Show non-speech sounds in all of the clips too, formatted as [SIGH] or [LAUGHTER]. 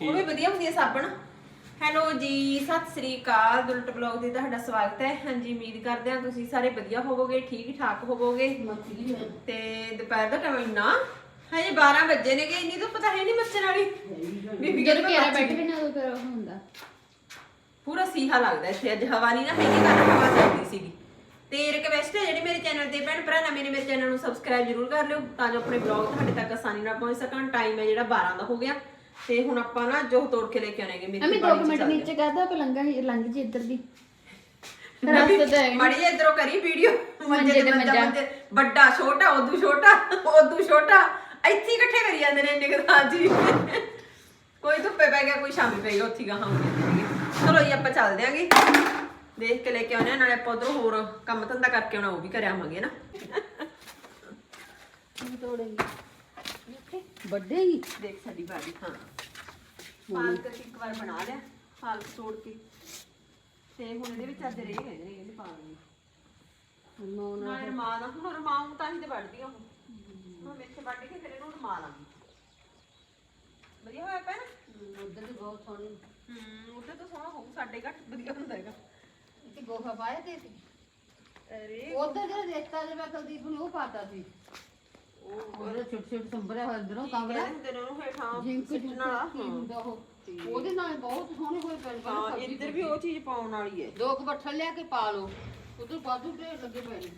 ਉਹ ਵੀ ਵਧੀਆ ਹੁੰਦੀ ਹੈ ਸਾਬਣ। ਹੈਲੋ ਜੀ ਸਤਿ ਸ੍ਰੀ ਅਕਾਲ। ਦੁਲਟ ਬਲੌਗ ਦੇ ਤੁਹਾਡਾ ਸਵਾਗਤ ਹੈ। ਹਾਂਜੀ ਉਮੀਦ ਕਰਦੇ ਹਾਂ ਤੁਸੀਂ ਸਾਰੇ ਵਧੀਆ ਹੋਵੋਗੇ ਠੀਕ ਠਾਕ ਹੋਵੋਗੇ ਤੇ ਦੁਪਹਿਰ ਦਾ ਟਾਈਮ ਇੰਨਾ। ਹਜੇ 12 ਵਜੇ ਨੇ ਕਿ ਇੰਨੀ ਤੋਂ ਪਤਾ ਹੈ ਨਹੀਂ ਮੱਛਰ ਵਾਲੀ। ਬੀਬੀ ਜਦੋਂ ਘੇਰਾ ਬੈਠੇ ਨਾ ਉਦੋਂ ਉਹ ਹੁੰਦਾ। ਪੂਰਾ ਸੀਹਾ ਲੱਗਦਾ ਇੱਥੇ। ਅੱਜ ਹਵਾ ਨਹੀਂ ਨਾ ਹੈਗੀ ਕੱਲ ਹਵਾ ਚੱਲਦੀ ਸੀਗੀ। ਤੇ ਰਿਕਵੈਸਟ ਹੈ ਜਿਹੜੀ ਮੇਰੇ ਚੈਨਲ ਤੇ ਭੈਣ ਭਰਾ ਨਵੇਂ ਨੇ ਮੇਰੇ ਚੈਨਲ ਨੂੰ ਸਬਸਕ੍ਰਾਈਬ ਜਰੂਰ ਕਰ ਲਿਓ ਤਾਂ ਜੋ ਆਪਣੇ ਬਲੌਗ ਤੁਹਾਡੇ ਤੱਕ ਆਸਾਨੀ ਨਾਲ ਪਹੁੰਚ ਸਕਣ। ਟਾਈਮ ਹੈ ਜਿਹੜਾ 12 ਦਾ ਹੋ ਗਿਆ। ਤੇ ਹੁਣ ਆਪਾਂ ਨਾ ਜੋ ਤੋੜ ਕੇ ਲੈ ਕੇ ਆਉਣੇਗੇ ਮੇਰੀ ਅਮੀ ਬਾੜੀ 2 ਚ ਮਿੰਟ ਨੀਚੇ ਕਰਦਾ ਕਿ ਲੰਗਾ ਹੀ ਲੰਘ ਜੀ ਇੱਧਰ ਦੀ। ਹਾਂ। ਰਸਤੇ ਤੇ ਹੈਗੀ। ਮਾੜੀ ਇੱਧਰੋਂ ਕਰੀ ਵੀਡੀਓ। ਮੰਜੇ ਤੇ ਮੰਜਾ। ਵੱਡਾ ਛੋਟਾ ਉਦੋਂ ਛੋਟਾ ਉਦੋਂ ਛੋਟਾ। ਇੱਥੇ ਹੀ ਇਕੱਠੇ ਕਰੀ ਜਾਂਦੇ ਨੇ ਇੰਨੇ ਕੁ ਜੀ ਕੋਈ ਧੁੱਪੇ ਪੈ ਗਿਆ ਕੋਈ ਸ਼ਾਮੀ ਪੈ ਗਿਆ ਉੱਥੇ ਗਾਹਾਂ ਚਲੋ ਜੀ ਆਪਾਂ ਚੱਲਦੇ ਆਂਗੇ। ਦੇਖ ਕੇ ਲੈ ਕੇ ਆਉਣੇ ਨਾਲੇ ਆਪਾਂ ਉਧਰੋਂ ਹੋਰ ਕੰਮ ਧੰਦਾ ਕਰਕੇ ਆਉਣਾ ਉਹ ਵੀ ਕਰ ਆਵਾਂਗੇ ਨਾ ਤੋੜੇਗੀ? ਵੱਡੇ ਹੀ। ਦੇਖ ਸਾਡੀ ਬਾੜੀ ਹਾਂ। ਪਾਲਕ ਅਸੀਂ ਇੱਕ ਵਾਰ ਬਣਾ ਲਿਆ ਪਾਲਕ ਤੋੜ ਕੇ। ਤੇ ਹੁਣ ਇਹਦੇ ਵਿੱਚ ਅੱਜ ਰਹਿ ਗਏ ਨੇ ਇਹਦੇ ਪਾਲਕ। ਨਾਲੇ ਰਮਾ ਦਾ ਹੁਣ ਰਮਾ ਨੂੰ ਤਾਂ ਹੀ ਤੇ ਵੱਢਦੀ ਆ ਉਹ। ਹੁਣ ਮੇਥੇ ਵੱਢ ਕੇ ਫਿਰ ਇਹਨੂੰ ਰਮਾ ਲਾਂਗੀ। ਵਧੀਆ ਹੋਇਆ ਨਾ? ਉਧਰ ਵੀ ਬਹੁਤ ਸੋਹਣੀ। ਹੂੰ ਉਹਦੇ ਤਾਂ ਸੋਹਣਾ ਹੋਊ ਸਾਡੇ ਘੱਟ ਵਧੀਆ ਹੁੰਦਾ ਹੈਗਾ। ਇੱਥੇ ਗੋਹਾ ਪਾਇਆ ਤੇ ਅਰੇ ਉਧਰ ਜਿਹੜਾ ਰੇਤਾ ਜਿਹਾ ਕੁਲਦੀਪ ਨੂੰ ਉਹ ਪਾਤਾ ਸੀ। ਉਹਦੇ ਛੋਟੇ ਛੋਟੇ ਸੰਭਰੇ ਹੋਏ ਇਧਰੋਂ ਕਹਿੰਦੇ ਹੁੰਦੇ ਨੇ ਉਹਨੂੰ ਹੇਠਾਂ ਜਿੰਕ ਸਿੱਟਣ ਵਾਲਾ ਕੀ ਹੁੰਦਾ ਉਹ? ਉਹਦੇ ਨਾਲ ਬਹੁਤ ਸੋਹਣੇ ਹੋਏ ਪੈਣ ਹਾਂ ਇੱਧਰ ਵੀ ਉਹ ਚੀਜ਼ ਪਾਉਣ ਵਾਲੀ ਹੈ ਦੋ ਕੁ ਬੱਠਲ ਲਿਆ ਕੇ ਪਾ ਲਓ। ਉਧਰ ਬਾਦੂ ਢੇਰ ਲੱਗੇ ਪਏ ਨੇ।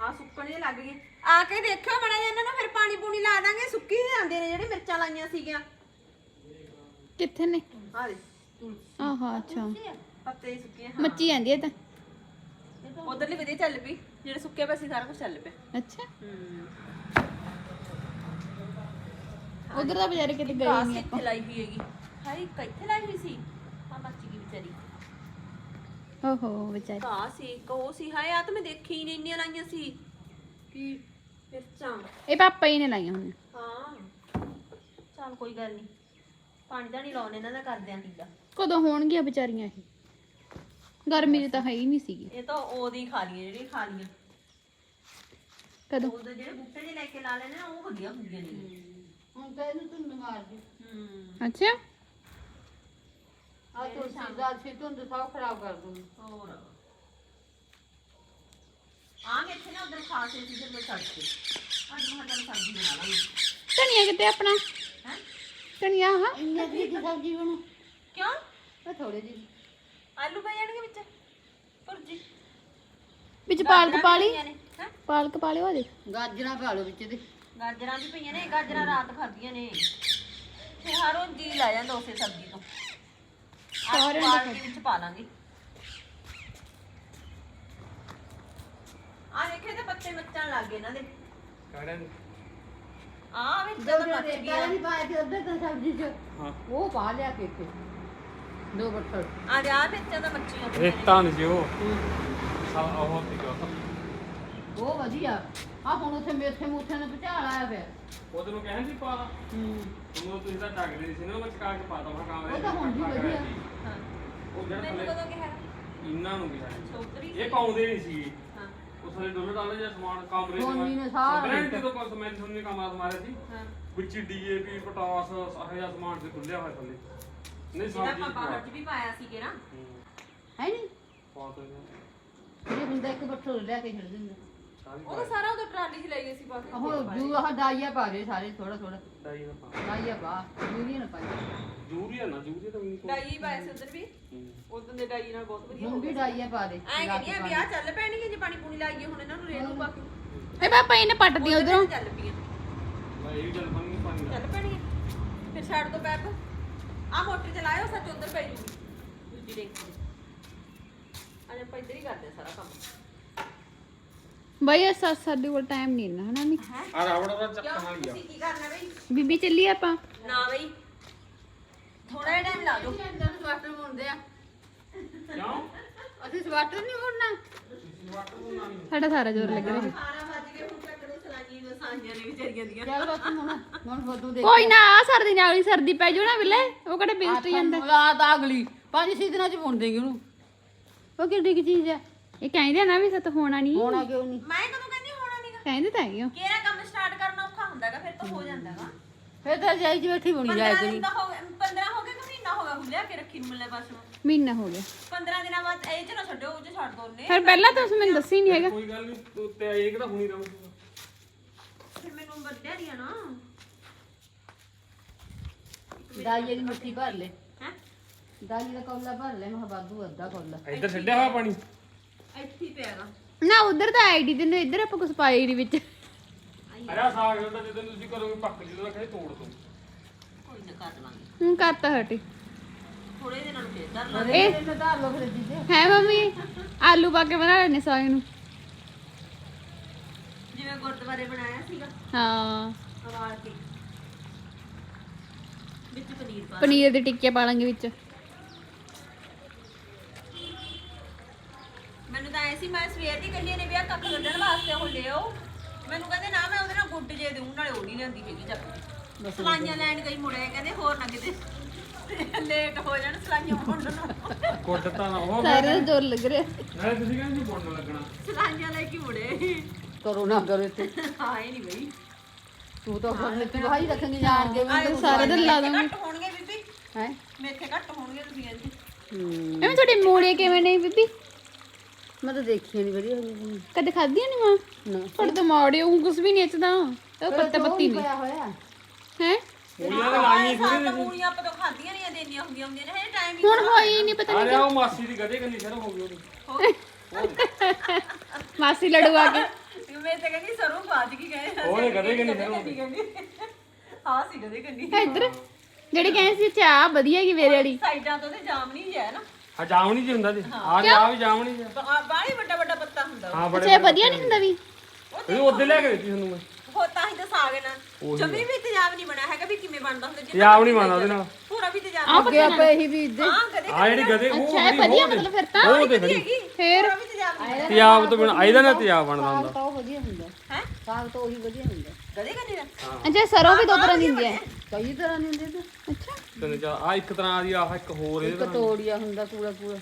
ਆ ਸੁੱਕਣ ਜੇ ਲੱਗ ਗਏ। ਆ ਕੇ ਦੇਖਿਓ ਮੜਾ ਇਹਨਾਂ ਨੂੰ ਫਿਰ ਪਾਣੀ ਪੂਣੀ ਲਾ ਦਾਂਗੇ। ਸੁੱਕੀ ਹੀ ਜਾਂਦੇ ਨੇ ਜਿਹੜੇ ਮਿਰਚਾਂ ਲਾਈਆਂ ਸੀਗੀਆਂ। ਕਿੱਥੇ ਨੇ? ਆ ਦੇ ਆਹਾ ਅੱਛਾ। ਪੱਤੇ ਹੀ। ਸੁੱਕੇ ਮੱਚੀ ਜਾਂਦੀ ਹੈ ਤਾਂ? ਉਧਰਲੀ ਵਧੀਆ ਚੱਲ ਪਈ। ਜਿਹੜੇ ਸੁੱਕੇ ਪਏ ਸੀ ਸਾਰਾ ਕੁਝ ਚੱਲ ਪਿਆ। ਅੱਛਾ। ਹੂੰ। ਉਧਰ ਤਾਂ ਵਿਚਾਰੇ ਕਿਤੇ ਗਏ ਕਾਸ ਨਹੀਂ ਇੱਥੇ ਲਾਈ ਹੋਈ ਹੈਗੀ? ਹਾਈ ਕਿੱਥੇ ਲਾਈ ਹੋਈ ਸੀ? ਆ ਮੱਚ ਗਈ ਵਿਚਾਰੀ। ਓਹੋ ਵਿਚਾਰੀ। ਕਾ ਸੀ ਕੋ ਸੀ। ਹਾਏ ਆ ਤਾਂ ਮੈਂ ਦੇਖੀ ਹੀ ਨਹੀਂ ਇੰਨੀਆਂ ਲਾਈਆਂ ਸੀ। ਕੀ ਮਿਰਚਾਂ? ਇਹ ਪਾਪਾ ਹੀ ਨੇ ਲਾਈਆਂ ਹੁਣ ਹਾਂ। ਚੱਲ ਕੋਈ ਗੱਲ ਨਹੀਂ ਪਾਣੀ ਤਾਂ ਨਹੀਂ ਲਾਉਣੇ ਇਹਨਾਂ ਦਾ ਕਰਦੇ ਆਂ। ਢੀਲਾ ਕਦੋਂ ਹੋਣਗੀਆਂ ਵਿਚਾਰੀਆਂ ਇਹ? ਗਰਮੀ ਦੀ ਤਾਂ ਹੈ ਹੀ ਨਹੀਂ ਸੀਗੀ। ਇਹ ਤਾਂ ਉਹਦੀ ਖਾ ਲਈਆਂ ਜਿਹੜੀ ਖਾ ਲਈਆਂ। ਕਦੋਂ? ਉਹਦੇ ਜਿਹੜੇ ਬੂਟੇ ਜਿਹੇ ਲੈ ਕੇ ਲਾ ਲੈਣੇ ਨਾ ਉਹ ਵਧੀਆ ਹੁੰਦੀਆਂ ਨੇ। ਹੁਣ ਤਾਂ ਇਹਨੂੰ ਧੁੰਦ ਮਾਰ ਦੀ ਹੂੰ। ਅੱਛਾ। ਆ ਤੁਲਸੀ ਦਾ ਸੀ ਧੁੰਦ ਸਭ ਖਰਾਬ ਕਰ ਦੂੰ ਹੋਰ। ਆ ਮੈਂ ਇੱਥੇ ਨਾ ਉਧਰ ਖਾ ਕੇ ਸੀ ਫਿਰ ਮੈਂ ਛੱਡ ਕੇ। ਅੱਜ ਮੈਂ ਤਾਂ ਸਬਜ਼ੀ ਬਣਾ ਲਾਂਗੀ। ਧਨੀਆ ਕਿਤੇ ਆਪਣਾ? ਹੈ? ਧਨੀਆ ਹਾਂ ਇੰਨੇ ਦੀ ਕੀ ਸਬਜ਼ੀ ਬਣੂ। ਕਿਉਂ? ਉਹ ਥੋੜੇ ਜਿਹੀ। ਆਲੂ ਪੈ ਜਾਣਗੇ ਵਿੱਚ। ਭੁਰਜੀ। ਵਿੱਚ ਪਾਲਕ ਪਾ ਲਈ। ਹੈ? ਪਾਲਕ ਪਾ ਲਿਓ ਆ ਦੇਖ ਗਾਜਰਾਂ ਪਾ ਲਓ ਵਿੱਚ ਦੇ ਗਾਜਰਾਂ ਵੀ ਪਈਆਂ ਨੇ ਗਾਜਰਾਂ ਰਾਤ ਖਾਧੀਆਂ ਨੇ। ਤੇ ਹਰੋਂ ਜੀ ਲੈ ਜਾਂਦਾ ਉਸੇ ਸਬਜ਼ੀ ਤੋਂ। ਸਾਰਿਆਂ ਦੇ ਵਿੱਚ ਪਾ ਲਾਂਗੇ। ਆ ਦੇਖੇ ਤੇ ਪੱਤੇ ਮੱਚਣ ਲੱਗ ਗਏ ਇਹਨਾਂ ਦੇ। ਆ ਵਿੱਚ ਜੋ ਤਾਂ ਮੱਚ ਗਿਆ ਨਹੀਂ ਪਾਇਆ ਤੇ ਉਧਰ ਤਾਂ ਸਬਜ਼ੀ ਚ ਉਹ ਪਾ ਲਿਆ ਕੇ ਇੱਥੇ। ਦੋ ਬੱਠਲ ਆ ਜਾ ਵਿੱਚ ਤਾਂ ਮੱਚੀਆਂ। ਰੇਤਾ ਨਹੀਂ ਸੀ ਉਹ। ਸਾ ਉਹ ਸੀਗਾ ਉਹ ਵਧੀਆ। ਆ ਹੁਣ ਉੱਥੇ ਮੇਥੇ ਮੂਥੇ ਨੇ ਭਚਾਲ ਆਇਆ ਪਿਆ। ਉਹਦੇ ਨੂੰ ਕਹਿਣ ਦੀ ਪਾ ਹੂੰ। ਉਹ ਤੁਸੀਂ ਤਾਂ ਟੱਗਦੇ ਸੀ ਨਾ ਮੈਂ ਚਕਾ ਕੇ ਪਾਤਾ ਮੈਂ ਕਾਮਰੇ ਉਹ ਤਾਂ ਹੁਣ ਵੀ ਵਧੀਆ। ਹਾਂ। ਉਹ ਜਿਹੜਾ ਮੈਨੂੰ ਕਦੋਂ ਕਿਹਾ? ਇਹਨਾਂ ਨੂੰ ਕਿਹਾ ਛੋਕਰੀ ਇਹ ਪਾਉਂਦੇ ਨਹੀਂ ਸੀ। ਹਾਂ। ਉਹ ਥੱਲੇ ਡੋਲੇ ਡਾਲੇ ਜਾਂ ਸਮਾਨ ਕਾਮਰੇ ਸੋਨੀ ਨੇ ਸਾਰਾ ਬ੍ਰੈਂਡ ਜਦੋਂ ਕੋਲ ਮੈਂ ਸੁਣਨੇ ਕਮਰਾ ਮਾਰਿਆ ਸੀ। ਹਾਂ। ਵਿੱਚ ਡੀਏਪੀ ਪਟਾਸ ਆਹ ਜਿਹਾ ਸਮਾਨ ਤੇ ਖੁੱਲਿਆ ਹੋਇਆ ਥੱਲੇ। ਨਹੀਂ ਜਿਹੜਾ ਸਬਜ਼ੀ ਆਪਾਂ ਬਾਹਰ ਚ ਵੀ ਪਾਇਆ ਸੀਗੇ ਨਾ ਹੈ। ਨਹੀਂ? ਪਾਤਾ ਇਹ ਹੁੰਦਾ ਇੱਕ ਬੱਠਲ ਲਿਆ ਕੇ ਛੱਡ ਦਿੰਦਾ। ਸਾਰੀ ਉਹ ਤਾਂ ਸਾਰਾ ਉਹਦਾ ਟਰਾਲੀ 'ਚ ਲੈ ਗਏ ਸੀ ਬਾਕੀ ਉਹ ਜੂ ਆਹ ਡਾਈਆ ਪਾ ਦੇ ਸਾਰੇ ਥੋੜਾ ਥੋੜਾ ਡਾਈ ਪਾ। ਡਾਈਆ ਪਾ ਜੂਰੀ ਨਾ ਪਾਈ। ਜੂਰੀਆ ਨਾ ਜੂਰੀਆ ਤਾਂ ਨਹੀਂ ਡਾਈ ਪਾਇਆ ਸੀ ਉਧਰ ਵੀ। ਉਦੋਂ ਦੇ ਡਾਈ ਨਾਲ ਬਹੁਤ ਵਧੀਆ ਹੁਣ ਵੀ ਡਾਈਆ ਪਾ ਦੇ ਐ ਕਹਿੰਦੀ ਆ ਵੀ ਆ ਚੱਲ ਪੈਣਗੇ ਜੇ ਪਾਣੀ ਪੂਣੀ ਲਾਈਏ ਹੁਣ ਇਹਨਾਂ ਨੂੰ ਰੇਣੂ ਪਾ ਕੇ। ਇਹ ਪਾਪਾ ਇਹਨੇ ਪੱਟਦੀਆਂ ਉਧਰੋਂ ਚੱਲ ਪਈਆਂ ਮੈਂ ਇਹ ਵੀ ਚੱਲ ਪਾਣੀ ਪਾਣੀ ਚੱਲ ਪੈਣਗੇ ਫਿਰ ਛੱਡ ਦੋ ਪੈਪ। ਆ ਮੋਟਰ ਚਲਾਇਓ ਸੱਚ ਉਧਰ ਪੈ ਜੂਗੀ। ਦੂਜੀ ਦੇਖ ਅੱਜ ਆਪਾਂ ਇੱਧਰ ਹੀ ਕਰਦੇ ਆ ਸਾਰਾ ਕੰਮ। ਬਈ ਇਹ ਸੱਸ ਸਾਡੇ ਕੋਲ ਟਾਈਮ ਨਹੀਂ ਨਾ ਹਨਾ ਨਹੀਂ ਆ ਰਾਵੜ ਦਾ ਚੱਕਣ ਵਾਲੀ ਆ। ਤੁਸੀਂ ਕੀ ਕਰਨਾ ਬਈ? ਬੀਬੀ ਚੱਲੀ ਆਪਾਂ? ਨਾ ਬਈ। ਥੋੜਾ ਜਿਹਾ ਟਾਈਮ ਲਾ ਦਿਓ। ਅੰਦਰ ਸਵਾਟਰ ਬੁਣਦੇ ਆ। ਕਿਉਂ? ਅਸੀਂ ਸਵਾਟਰ ਨਹੀਂ ਬੁਣਨਾ ਸਾਡਾ ਸਾਰਾ ਜ਼ੋਰ ਲੱਗ ਰਿਹਾ। ਖਾਣਾ ਵੱਜ ਗਏ ਹੁਣ ਤੱਕ ਨੂੰ ਸਲਾਈਆਂ ਨੂੰ ਸਾਂਝੀਆਂ ਨੇ ਵਿਚਾਰੀਆਂ ਦੀਆਂ। ਚੱਲ ਬਸ ਹੁਣ ਹੁਣ ਫੋਟੋ ਦੇਖ ਕੋਈ ਨਾ ਆ ਸਰਦੀ ਨਾਲ ਵਾਲੀ ਸਰਦੀ ਪੈ ਜਾਓ ਨਾ ਬਿੱਲੇ ਉਹ ਕਿਹੜੇ ਬੇਸਟ ਜਾਂਦਾ। ਰਾਤ ਆ ਅਗਲੀ ਪੰਜ ਛੇ ਦਿਨਾਂ ਚ ਬੁਣ ਦੇਗੀ ਉਹਨੂੰ। ਉਹ ਕਿੱਡੀ ਕੀ ਚੀਜ਼ ਹੈ ਇਹ ਕਹਿੰਦੇ ਆ ਨਾ ਵੀ ਸਤ ਹੋਣਾ ਨਹੀਂ। ਹੋਣਾ ਕਿਉਂ ਨਹੀਂ? ਮੈਂ ਕਦੋਂ ਕਹਿੰਦੀ ਹੋਣਾ ਨਹੀਂਗਾ ਕਹਿੰਦੇ ਤਾਂ ਹੈਗੇ ਹੋ ਕਿਹੜਾ ਕੰਮ ਸਟਾਰਟ ਕਰਨਾ ਔਖਾ ਹੁੰਦਾਗਾ ਫਿਰ ਤਾਂ ਹੋ ਜਾਂਦਾਗਾ। ਫਿਰ ਤਾਂ ਜਾਈ ਚ ਬੈਠੀ ਬੁਣੀ ਜਾਏ 15 ਕਰੀ ਦਿਨ ਤਾਂ ਹੋ 15 ਲਿਆ ਕੇ ਰੱਖੀ ਨੂੰ ਬਸ ਮਹੀਨਾ ਹੋ ਗਿਆ। 15 ਦਿਨਾਂ ਬਾਅਦ ਇਹ ਚ ਨਾ ਛੱਡੋ ਉਹ ਚ ਛੱਡ ਦੋ ਨੇ ਫਿਰ ਪਹਿਲਾਂ ਤਾਂ ਤੁਸੀਂ ਮੈਨੂੰ ਦੱਸੀ ਨਹੀਂ ਹੈਗਾ। ਕੋਈ ਗੱਲ ਨਹੀਂ ਤੂੰ ਤੇ ਇਹ ਕਿਹੜਾ ਹੁਣੀ ਰਹੂਗਾ? ਫਿਰ ਮੈਨੂੰ ਵੱਡਿਆ ਨਹੀਂ ਆ ਨਾ। ਦਾਈਏ ਦੀ ਮੁੱਠੀ ਭਰ ਲੈ। ਹੈ? ਦਾਈਏ ਦਾ ਕੌਲਾ ਭਰ ਲੈ ਮੈਂ ਕਿਹਾ ਵਾਧੂ ਅੱਧਾ ਕੌਲਾ। ਇੱਧਰ ਛੱਡਿਆ ਹੋਇਆ ਪਾਣੀ? ਇੱਥੇ ਪਿਆਗਾ ਨਾ ਉਧਰ ਤਾਂ ਆਈਡੀ ਦੇ ਨੇ ਇੱਧਰ ਆਪਾਂ ਕੁਝ ਪਾਇਆ ਹੀ ਨਹੀਂ ਵਿੱਚ। ਅਰੇ ਸਾਗ ਹੁੰਦਾ ਜਦੋਂ ਤੁਸੀਂ ਕਰੋਗੇ ਪੱਕ ਜਦੋਂ ਕਹਿੰਦੇ ਤੋੜ ਦੋ। ਕੋਈ ਨਾ ਕਰ ਲਾਂਗੇ। ਹੁਣ ਕਰਤਾ ਹਟੇ। ਥੋੜੇ ਦਿਨਾਂ ਨੂੰ ਫੇਰ ਕਰ ਲਾਂਗੇ ਇਹ ਧਾਰ ਲੋ ਫਿਰ ਜੀ ਹੈ ਮੰਮੀ ਆਲੂ ਪਾ ਕੇ ਬਣਾ ਲੈਣੇ ਸਾਗ ਨੂੰ। ਜਿਵੇਂ ਗੁਰਦੁਆਰੇ ਬਣਾਇਆ ਸੀਗਾ ਹਾਂ। ਅਵਾਲ ਕੇ। ਵਿੱਚ ਪਨੀਰ ਪਾ ਪਨੀਰ ਦੇ ਟਿੱਕੇ ਪਾ ਲਾਂਗੇ ਵਿੱਚ। ਮੈਨੂੰ ਤਾਂ ਐ ਸੀ ਮੈਂ ਸਵੇਰ ਦੀ ਕੱਲੀ ਨੇ ਵਿਆਹ ਕੱਖ ਕੱਢਣ ਵਾਸਤੇ ਉਹ ਲਿਓ ਮੈਨੂੰ ਕਹਿੰਦੇ ਨਾ ਮੈਂ ਉਹਦੇ ਨਾਲ ਗੁੱਡ ਜੇ ਦੇਉਂ ਨਾਲੇ ਉਹ ਨਹੀਂ ਲੈਂਦੀ ਹੈਗੀ ਚੱਕ ਸਲਾਈਆਂ ਲੈਣ ਗਈ ਮੁੜੇ ਕਹਿੰਦੇ ਹੋਰ ਨਾ ਕਿਤੇ ਲੇਟ ਹੋ ਜਾਣ ਸਲਾਈਆਂ ਮੁੰਡ ਨੂੰ। ਕੁੱਟ ਤਾਂ ਨਾ ਉਹ ਸਾਰੇ ਦਾ ਜ਼ੋਰ ਲੱਗ ਰਿਹਾ। ਨਾਲੇ ਤੁਸੀਂ ਕਹਿੰਦੇ ਨਹੀਂ ਬੁਣਨ ਲੱਗਣਾ। ਸਲਾਈਆਂ ਲੈ ਕੇ ਮੁੜੇ। ਕਰੋ ਨਾ ਕਰੋ ਇੱਥੇ। ਆਏ ਨਹੀਂ ਬਈ। ਤੂੰ ਤਾਂ ਫਿਰ ਮਿੱਟੀ ਵਾਹੀ ਰੱਖਣੀ ਜਾਣ ਕੇ ਆਏ ਸਾਰੇ ਦਿਨ ਲਾ ਦਾਂਗੇ ਘੱਟ ਹੋਣਗੇ ਬੀਬੀ। ਹੈ? ਮੇਥੇ ਘੱਟ ਹੋਣਗੇ ਤੁਸੀਂ ਕਹਿੰਦੇ ਹੂੰ। ਐਵੇਂ ਤੁਹਾਡੇ ਮੂੜੇ ਕਿਵੇਂ ਨੇ ਬੀਬੀ? ਮੈਂ ਤਾਂ ਦੇਖੀ ਨਹੀਂ ਵਧੀਆ ਹੋਈ ਕਦੇ ਖਾਧੀਆਂ ਨਹੀਂ ਮਾਂ? ਨਾ। ਪਰ ਤਾਂ ਮੋੜੇ ਉਹ ਕੁਝ ਵੀ ਨਹੀਂ ਇੱਚਦਾ ਉਹ ਪੱਤਾ ਪੱਤੀ ਨਹੀਂ ਹੋਇਆ ਹੈ? ਕੁੜੀਆਂ ਦੇ ਲਾਈਆਂ ਸਾਲ ਤਾਂ ਮੂਲੀਆਂ ਆਪਾਂ ਤਾਂ ਖਾਧੀਆਂ ਨਹੀਂ ਦੇਣੀਆਂ ਹੁੰਦੀਆਂ ਹੁੰਦੀਆਂ ਨੇ। ਇਹ ਟਾਈਮ ਹੀ ਹੁਣ ਹੋਈ ਨਹੀਂ ਪਤਾ ਅਰੇ ਉਹ ਮਾਸੀ ਦੀ ਗਦੇ ਕੰਨੀ ਸ਼ਰਮ ਹੋ ਗਈ ਉਹਦੀ। [LAUGHS] ਮਾਸੀ ਲੜੂ ਆ ਕੇ ਮੈਂ ਤਾਂ ਕਹਿੰਦੀ ਸਰੋਂ ਬਾਜ ਕੀ ਗਏ ਉਹਨੇ ਗਦੇ ਕੰਨੀ ਸ਼ਰਮ ਹੋ ਗਈ। ਹਾਂ ਸੀ ਕਦੇ ਕੰਨੀ। ਇੱਧਰ ਜਿਹੜੀ ਕਹਿੰਦੇ ਸੀ ਚਾਹ ਵਧੀਆ ਹੈਗੀ ਮੇਰੇ ਵਾਲੀ। ਸਾਈਡਾਂ ਤੋਂ ਤੇ ਜਾਮ ਨਹੀਂ ਹੈ ਨਾ। ਆ ਜਾਮਣੀ ਜੀ ਹੁੰਦਾ ਜੀ ਆ ਜਾ ਵੀ ਜਾਮਣੀ ਜੀ। ਬਾਹਲੀ ਵੱਡਾ ਵੱਡਾ ਪੱਤਾ ਹੁੰਦਾ ਹਾਂ ਬੜੇ ਅੱਛਾ ਇਹ ਵਧੀਆ ਨਹੀਂ ਹੁੰਦਾ ਵੀ? ਇਹ ਉਹਦੇ ਲੈ ਕੇ ਦਿੱਤੀ ਤੁਹਾਨੂੰ ਮੈਂ। ਉਹ ਤਾਂ ਹੀ ਤਾਂ ਸਾਗ ਨਾ। ਜਮੀ ਵੀ ਤੇਜ਼ਾਬ ਨਹੀਂ ਬਣਿਆ ਹੈਗਾ ਵੀ ਕਿਵੇਂ ਬਣਦਾ ਹੁੰਦਾ ਜਿੰਨਾ ਜਾਮ ਨਹੀਂ ਮੰਨਦਾ ਉਹਦੇ ਨਾਲ। ਪੂਰਾ ਵੀ ਤੇਜ਼ਾਬ ਅੱਗੇ ਆਪੇ ਇਹੀ ਵੀ ਦੇ ਹਾਂ ਕਦੇ ਆ ਜਿਹੜੀ ਗਦੇ ਉਹ ਅੱਛਾ ਇਹ ਵਧੀਆ ਮਤਲਬ ਫਿਰ ਤਾਂ। ਉਹ ਦੇਖ ਲਈ ਹੈਗੀ। ਫੇਰ? ਪੂਰਾ ਵੀ ਤੇਜ਼ਾਬ ਨਹੀਂ ਤਿਆਬ ਤੋਂ ਬਿਨਾ ਇਹਦਾ ਨਾ ਤਿਆਬ ਬਣਦਾ ਸਾਗ ਹੁੰਦਾ ਤਾਂ ਉਹ ਵਧੀਆ ਹੁੰਦਾ। ਹੈ? ਸਾਗ ਤਾਂ ਉਹੀ ਵਧੀਆ ਹੁੰਦਾ। ਕਦੇ ਕੰਨੀ ਦਾ। ਅੱਛਾ ਸਰੋਂ ਵੀ ਦੋ ਤਰ੍ਹਾਂ ਦੀ ਹੁੰਦੀ ਹੈ। ਕਈ ਤਰ੍ਹਾਂ ਦੇ ਹੁੰਦੇ ਤੇ। ਅੱਛਾ। ਤੈਨੂੰ ਚਾ ਆ ਇੱਕ ਤਰ੍ਹਾਂ ਦੀ ਆਹ ਇੱਕ ਹੋਰ ਇਹਦੇ ਨਾਲ। ਕਟੋੜੀਆ ਹੁੰਦਾ ਪੂਰਾ ਪੂਰਾ।